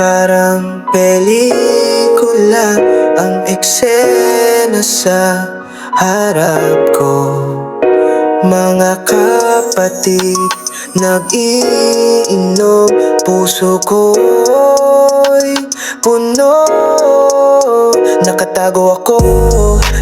Parang pelikula ang eksena sa harap ko. Mga kapatid, nag-iinom Puso ko'y puno. Nakatago ako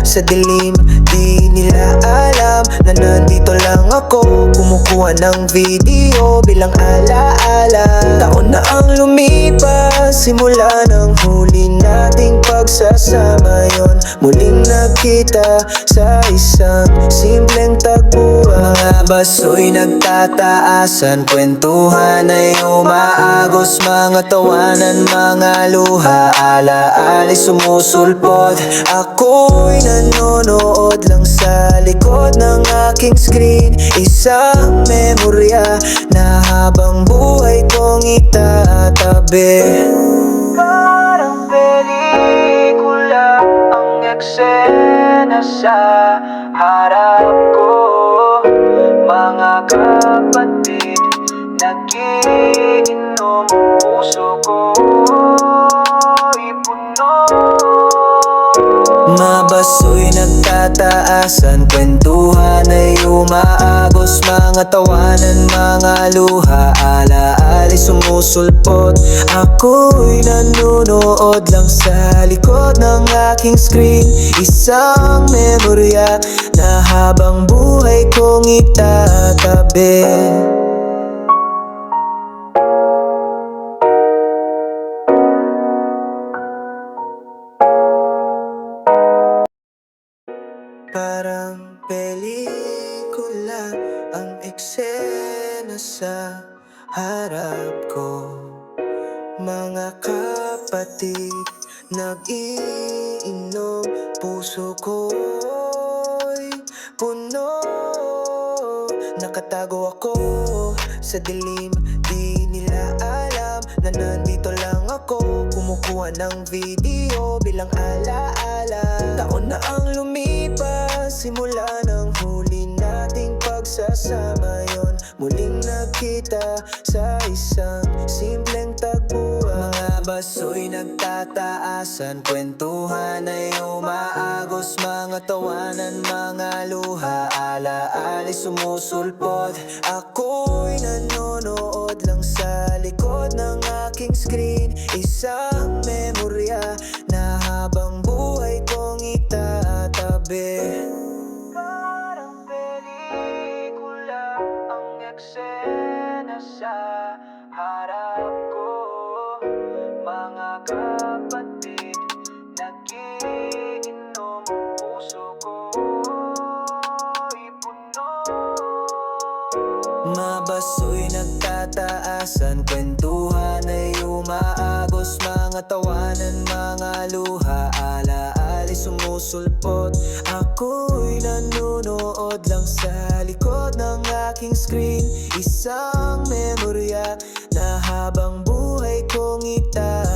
sa dilim Di nila alam na nandito lang ako. Kumukuha ng video bilang alaala. Taon na ang lumipas Simula ng huli nating pagsasama yon Muling nakita sa isang simpleng tagpuan Mga baso'y nagtataasan Kwentuhan ay umaagos. Mga tawanan, mga luha Alaala sumusulpot Ako'y nanonood lang sa likod ng aking screen. Isang memorya na habang buhay kong itatabi. Parang pelikula sa harap ko. Mga kapatid, nagiinom puso puno. Mabaso'y nagtataasan Kwentuhan ay umaagos Mga tawanan, mga luha Alaala sumusulpot. Ako'y nanonood lang sa likod ng aking screen. Isang memorya na habang buhay kong itatabi. Parang pelikula eksena sa harap ko. Mga kapatid, nag-iinom. Puso ko'y puno. Nakatago ako sa dilim. Di nila alam na nandito lang ako. Kumukuha ng video bilang alaala. Taon na ang lumipas Simula ng Nakita sa isang simpleng tagpuan. Mga baso'y nagtataasan Kwentuhan ay umaagos. Mga tawanan, mga luha Alaala sumusulpot Ako'y nanonood lang sa likod ng aking screen. Isang memorya na habang buhay kong itatabi. Parang pelikula ang eksena sa harap ko. Mga kapatid, nagiinom puso ko'y puno. Mabaso'y nagtataasan Kwentuhan ay umaagos. Mga tawanan, mga luha Alaala sumusulpot. Ako'y nanonood lang sa likod aking screen. Isang memorya na habang buhay kong itaas